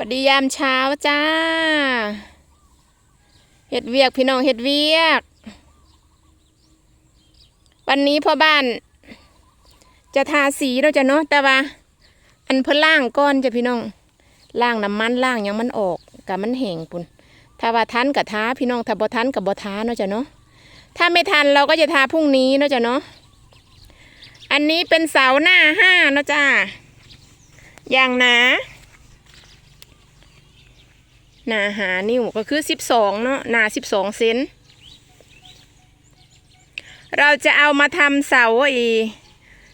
สวัสดียามเช้าจ้าเฮ็ดเวียกพี่น้องเฮ็ดเวียก วันนี้พ่อบ้าน จะทาสีเราจะเนาะแต่ว่า อันเพิ่นล่างก้อนจะพี่น้องล่างน้ำมันล่างยังมันออกกับมันแห้งปุ่นถ้าว่าทันกับท้าพี่น้องถ้าบ่ทันกับบ่ท้าเนาะจ้ะเนาะถ้าไม่ทันเราก็จะทาพรุ่งนี้เนาะจ้ะเนาะอันนี้เป็นเสาหน้าห้าเนาะจ้าอย่างหนา หนาหานิ้วก็คือสิบสองเนาะหนาสิบสองเซนเราจะเอามาทำเสาอี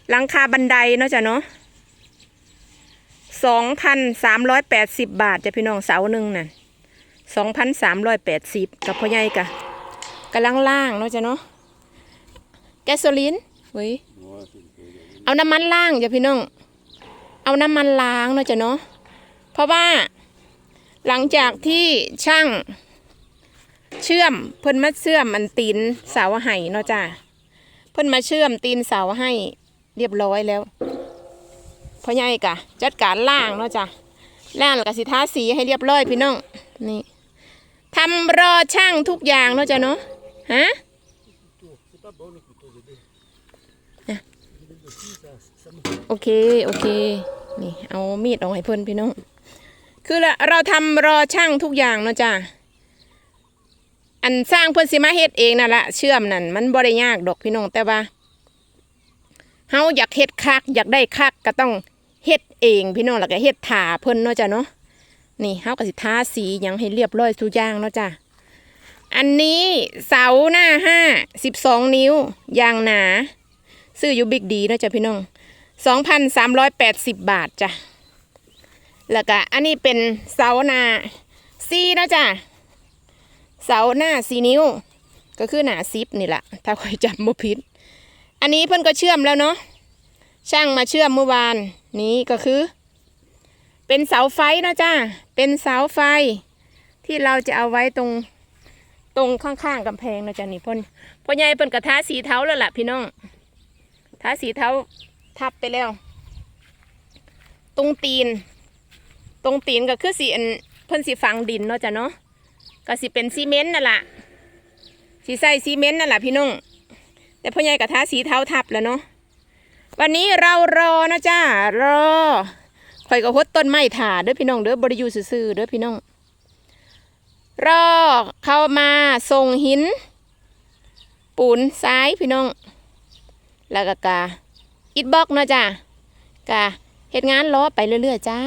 หลังคาบันไดเนาะจ้ะเนาะสองพันสามร้อยแปดสิบบาทจ้ะพี่น้องเสาหนึ่งน่ะสองพันสามร้อยแปดสิบกับพ่อใหญ่กะกำลังล่างเนาะจ้ะเนาะแกสโซลินเว้ยเอาน้ำมันล่างจ้ะพี่น้อง เอาน้ำมันล้างเนาะจ้ะเนาะเพราะว่า หลังจากที่ช่างเชื่อมเพิ่นมาเชื่อมมันตีนเสาให้เนาะจ้าเพิ่นมาเชื่อมตีนเสาให้เรียบร้อยแล้วพ่อใหญ่กะจัดการล่างเนาะจ้าล่างแล้วก็สิทาสีให้เรียบร้อยพี่น้องนี่ทำรอช่างทุกอย่างเนาะจ้าเนาะฮะอะโอเค โอเค นี่ เอามีดออกให้เพิ่นพี่น้อง คือเราทำรอช่างทุกอย่างเนาะจ้าอันสร้างเพื่อนสิมาเฮ็ดเองนั่นละเชื่อมนั่นมันบ่ได้ยากดอกพี่น้องแต่ว่าเฮาอยากเฮ็ดคัก อยากได้คักก็ต้องเฮ็ดเองพี่น้องแล้วก็เฮ็ดถาเพิ่นเนาะจ้ะเนาะนี่เฮาก็สิทาสียังให้เรียบร้อยทุกอย่างเนาะจ้ะอันนี้เสาหน้าห้าสิบสองนิ้วยางหนา ซื้ออยู่บิ๊กดีเนาะจ้ะพี่น้องสองพันสามร้อยแปดสิบบาทจ้ะ แล้วก็อันนี้เป็นเสาหน้าซีนะจ๊ะเสาหน้าสีนิ้ว ก็คือหนาซิปนี่แหละถ้าคอยจำบ่ผิด อันนี้เพิ่นก็เชื่อมแล้วเนาะช่างมาเชื่อมเมื่อวานนี้ก็คือ เป็นเสาไฟนะจ้าเป็นเสาไฟ ที่เราจะเอาไว้ตรงตรงข้างๆกำแพงนะจ๊ะนี่พ่นพ่อใหญ่เพิ่นกระทาสีเทาแล้วล่ะพี่น้องทาสีเทาทับไปแล้ว ตรงตีน ตรงตีนก็คือสีเพิ่นสีฝังดินเนาะจ้ะเนาะก็สิเป็นซีเมนต์นั่นแหละสีใส่ซีเมนต์นั่นแหละพี่น้องแต่พ่อใหญ่กระทาสีเทาทับแล้วเนาะวันนี้เรารอนะจ้ารอข่อยก็หดต้นไม้ถ่าเด้อพี่น้องเด้อบริยูซื่อๆเด้อพี่น้องรอเข้ามาส่งหิน ปูนซ้ายพี่น้อง แล้วก็กาอิดบล็อกเนาะจ้ากาเฮ็ดงานล้อไปเรื่อยๆจ้า